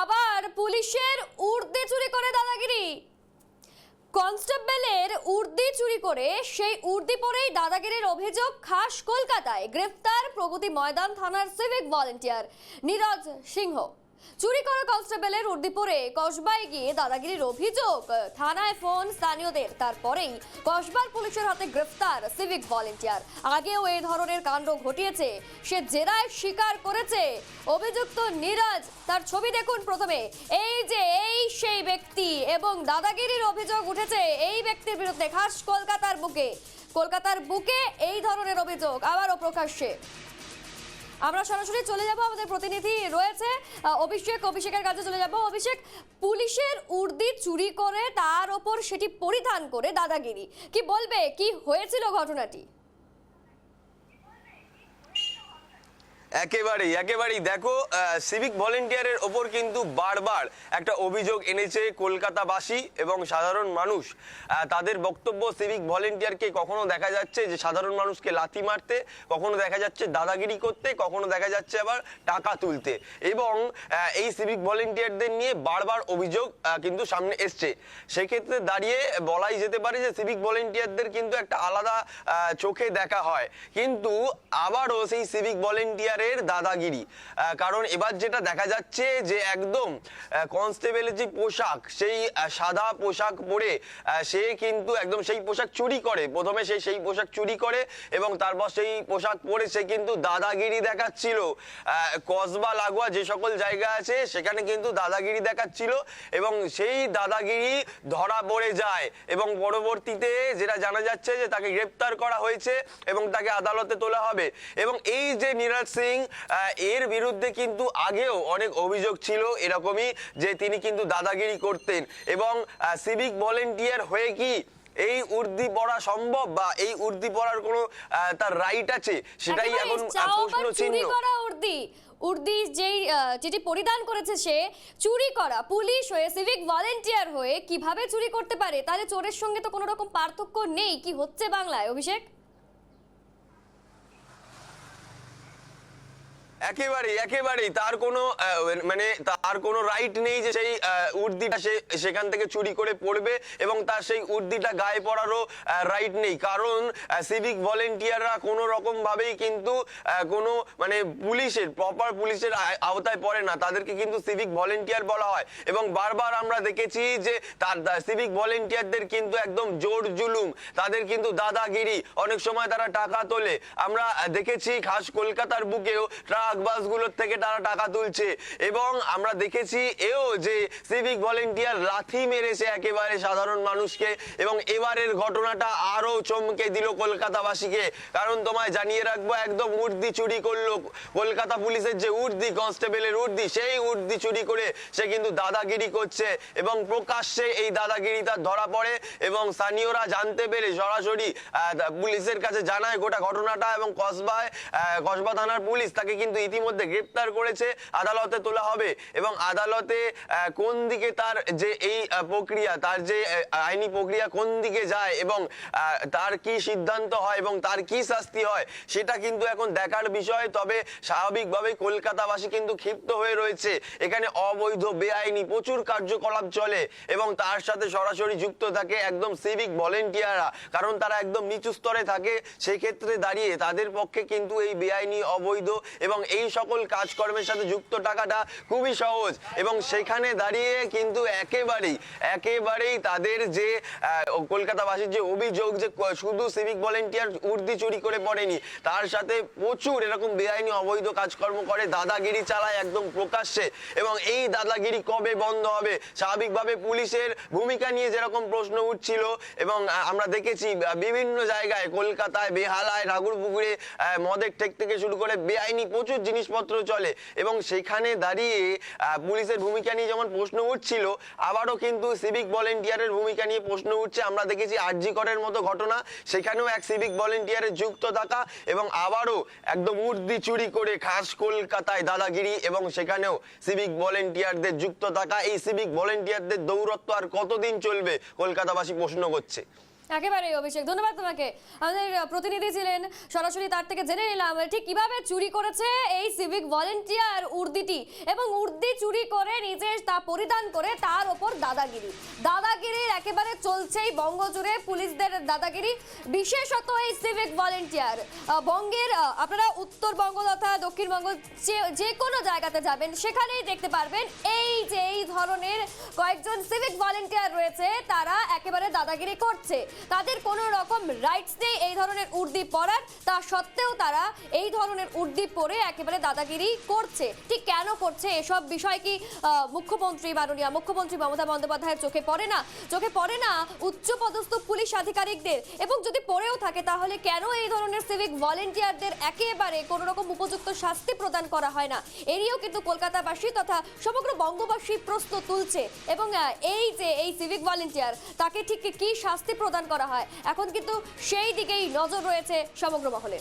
আবার পুলিশের উর্দে চুরি করে দাদাগিরি। কনস্টেবলের উর্দি চুরি করে সেই উর্দি পরেই দাদাগিরির অভিযোগ খাস কলকাতায়। গ্রেফতার প্রগতি ময়দান থানার সিভিক ভলেন্টিয়ার নীরজ সিংহ। চুরি করা কনস্টেবলের উর্দি পরে কসবায় গিয়ে দাদাগিরির অভিযোগ। থানায় ফোন স্থানীয়দের, তারপরেই কসবার পুলিশের হাতে গ্রেফতার সিভিক ভলেন্টিয়ার। আগেও এই ধরনের কাণ্ড ঘটিয়েছে। সে জেরায় স্বীকার করেছে। অভিযুক্ত নীরজ, তার ছবি দেখুন প্রথমে। এই যে, এই সেই ব্যক্তি এবং দাদাগিরির অভিযোগ উঠেছে, এই ব্যক্তির বিরুদ্ধে খাস কলকাতার বুকে। কলকাতার বুকে এই ধরনের অভিযোগ আবারও প্রকাশ্যে। আমরা সরাসরি চলে যাব, আমাদের প্রতিনিধি রয়েছে অভিষেক, অভিষেকের কাছে চলে যাব। অভিষেক, পুলিশের উর্দি চুরি করে তার ওপর সেটি পরিধান করে দাদাগিরি। কি বলবে, কি হয়েছিল ঘটনাটি? একেবারেই একেবারেই। দেখো সিভিক ভলেন্টিয়ারের ওপর কিন্তু বারবার একটা অভিযোগ এনেছে কলকাতাবাসী এবং সাধারণ মানুষ। তাদের বক্তব্য সিভিক ভলেন্টিয়ারকে কখনো দেখা যাচ্ছে যে সাধারণ মানুষকে লাথি মারতে, কখনো দেখা যাচ্ছে দাদাগিরি করতে, কখনো দেখা যাচ্ছে আবার টাকা তুলতে। এবং এই সিভিক ভলেন্টিয়ারদের নিয়ে বারবার অভিযোগ কিন্তু সামনে এসছে। সেক্ষেত্রে দাঁড়িয়ে বলাই যেতে পারে যে সিভিক ভলেন্টিয়ারদের কিন্তু একটা আলাদা চোখে দেখা হয়। কিন্তু আবারও সেই সিভিক ভলেন্টিয়ারের দাদাগিরি। কারণ এবার যেটা দেখা যাচ্ছে যে একদম কনস্টেবলের যে পোশাক, সেই সাদা পোশাক পরে সে কিন্তু একদম সেই পোশাক চুরি করে। প্রথমে সে সেই পোশাক চুরি করে এবং তারপর সেই পোশাক পরে সে কিন্তু দাদাগিরি দেখাচ্ছিল। কসবা, লাগোয়া যে সকল জায়গা আছে, সেখানে কিন্তু দাদাগিরি দেখাচ্ছিল এবং সেই দাদাগিরি ধরা পড়ে যায় এবং পরবর্তীতে যেটা জানা যাচ্ছে যে তাকে গ্রেপ্তার করা হয়েছে এবং তাকে আদালতে তোলা হবে। এবং এই যে নীরজ সিং আহ, এর বিরুদ্ধে কিন্তু আগেও অনেক অভিযোগ ছিল এরকমই যে তিনি কিন্তু দাদাগিরি করতেন। এবং সিভিক ভলেন্টিয়ার হয়ে কি এই উর্দি পড়া সম্ভব বা এই উর্দি পড়ার কোনো তার রাইট আছে? সেটাই এখন প্রশ্ন চিহ্ন। উর্দি? উর্দি যেই যেটি পরিধান করেছে সে চুরি করা পুলিশ হয়ে সিভিক ভলেন্টিয়ার হয়ে কীভাবে চুরি করতে পারে? তাহলে চোরের সঙ্গে তো কোনো রকম পার্থক্য নেই। কি হচ্ছে বাংলায় অভিষেক? একেবারেই একেবারেই। তার কোনো মানে তার কোনো রাইট নেই যে সেই উর্দিটা সে সেখান থেকে চুরি করে পড়বে এবং তার সেই উর্দিটা গায়ে পড়ারও রাইট নেই। কারণ সিভিক ভলেন্টিয়াররা কোনো রকম ভাবেই কিন্তু কোনো মানে পুলিশের প্রপার পুলিশের আওতায় পড়ে না। তাদেরকে কিন্তু সিভিক ভলেন্টিয়ার বলা হয়। এবং বারবার আমরা দেখেছি যে তার সিভিক ভলেন্টিয়ারদের কিন্তু একদম জোর জুলুম। তাদের কিন্তু দাদাগিরি। অনেক সময় তারা টাকা তোলে। আমরা দেখেছি খাস কলকাতার বুকেও ট্রাক বাসগুলোর থেকে তারা টাকা তুলছে। এবং আমরা দেখেছি এও যে সিভিক ভলেন্টিয়ার লাথি মেরেছে একেবারে সাধারণ মানুষকে এবং এবারের ঘটনাটা আরও চমকে দিল কলকাতাবাসীকে। কারণ তোমায় জানিয়ে রাখব, একদম উর্দি চুরি করল। কলকাতা পুলিশের যে উর্দি কনস্টেবলের উর্দি, সেই উর্দি চুরি করে সে কিন্তু দাদাগিরি করছে এবং প্রকাশ্যে এই দাদাগিরি তার ধরা পড়ে এবং স্থানীয়রা জানতে পেরে সরাসরি পুলিশের কাছে জানায় গোটা ঘটনাটা এবং কসবায় কসবা থানার পুলিশ তাকে কিন্তু ইতিমধ্যে গ্রেপ্তার করেছে, আদালতে তোলা হবে। এবং আদালতে কোন দিকে তার যে এই প্রক্রিয়া, তার যে আইনি প্রক্রিয়া কোন দিকে যায় এবং তার কি সিদ্ধান্ত হয় এবং তার কি শাস্তি হয়, সেটা কিন্তু এখন দেখার বিষয়। তবে স্বাভাবিকভাবেই কলকাতাবাসী কিন্তু ক্ষিপ্ত হয়ে রয়েছে। এখানে অবৈধ, বেআইনি প্রচুর কার্যকলাপ চলে এবং তার সাথে সরাসরি যুক্ত থাকে একদম সিভিক ভলেন্টিয়াররা কারণ তারা একদম নিচু স্তরে থাকে, সেক্ষেত্রে দাঁড়িয়ে তাদের পক্ষে কিন্তু এই বেআইনি, অবৈধ এবং এই সকল কাজকর্মের সাথে যুক্ত টাকাটা খুবই সহজ। এবং সেখানে দাঁড়িয়ে কিন্তু একেবারেই একেবারেই তাদের যে কলকাতাবাসীর যে অভিযোগ যে শুধু সিভিক ভলেন্টিয়ার উর্দি চুরি করে পড়েনি তার সাথে প্রচুর এরকম বেআইনি অবৈধ কাজকর্ম করে দাদাগিরি চালায় একদম প্রকাশ্যে। এবং এই দাদাগিরি কবে বন্ধ হবে স্বাভাবিকভাবে পুলিশের ভূমিকা নিয়ে যেরকম প্রশ্ন উঠছিল এবং আমরা দেখেছি বিভিন্ন জায়গায় কলকাতায় বেহালায় ঠাকুরপুকুরে আহ, মদের ঠেক থেকে শুরু করে বেআইনি প্রচুর জিনিসপত্র চলে এবং সেখানে দাঁড়িয়ে পুলিশের ভূমিকা নিয়ে যেমন প্রশ্ন উঠছিল, আবারও কিন্তু সিভিক ভলেন্টিয়ারের ভূমিকা নিয়ে প্রশ্ন উঠছে। আমরা দেখেছি আরজি করের মতো ঘটনা, সেখানেও এক সিভিক ভলেন্টিয়ারের যুক্ত থাকা এবং আবারও একদম উর্দি চুরি করে খাস কলকাতায় দাদাগিরি এবং সেখানেও সিভিক ভলেন্টিয়ারদের যুক্ত থাকা। এই সিভিক ভলেন্টিয়ারদের দৌরত্ব আর কতদিন চলবে, কলকাতাবাসী প্রশ্ন করছে। একেবারে অভিষেক। ধন্যবাদ তোমাকে। আমাদের প্রতিনিধি ছিলেন, সরাসরি তার থেকে জেনে নিলাম ঠিক কীভাবে চুরি করেছে এই সিভিক ভলেন্টিয়ার উর্দিটি এবং উর্দি চুরি করে নিজে তা পরিধান করে তার ওপর দাদাগিরি। দাদাগিরির একেবারে চলছেই বঙ্গ জুড়ে পুলিশদের দাদাগিরি, বিশেষত এই সিভিক ভলেন্টিয়ার বঙ্গের আপনারা উত্তরবঙ্গ তথা দক্ষিণবঙ্গ যে কোনো জায়গাতে যাবেন, সেখানেই দেখতে পারবেন এই যে, এই ধরনের কয়েকজন সিভিক ভলেন্টিয়ার রয়েছে, তারা একেবারে দাদাগিরি করছে। তাদের কোনো রকম রাইটস নেই এই ধরনের উর্দি পরার। তা সত্ত্বেও তারা এই ধরনের উর্দি পরে একেবারে দাদাগিরি করছে। ঠিক কেন করছে এসব বিষয় কি মুখ্যমন্ত্রী মাননীয়, মুখ্যমন্ত্রী মমতা বন্দ্যোপাধ্যায়ের চোখে পড়ে না? চোখে পড়ে না উচ্চপদস্থ পুলিশ আধিকারিকদের? এবং যদি পড়েও থাকে, তাহলে কেন এই ধরনের সিভিক ভলেন্টিয়ারদের একেবারে কোনো রকম উপযুক্ত শাস্তি প্রদান করা হয় না? এরিও কিন্তু কলকাতাবাসী তথা সমগ্র বঙ্গবাসী প্রশ্ন তুলছে। এবং এই যে এই সিভিক ভলেন্টিয়ার তাকে ঠিক কি শাস্তি প্রদান করা হয়। এখন কিন্তু সেই দিকেই নজর রয়েছে সমগ্র মহলে।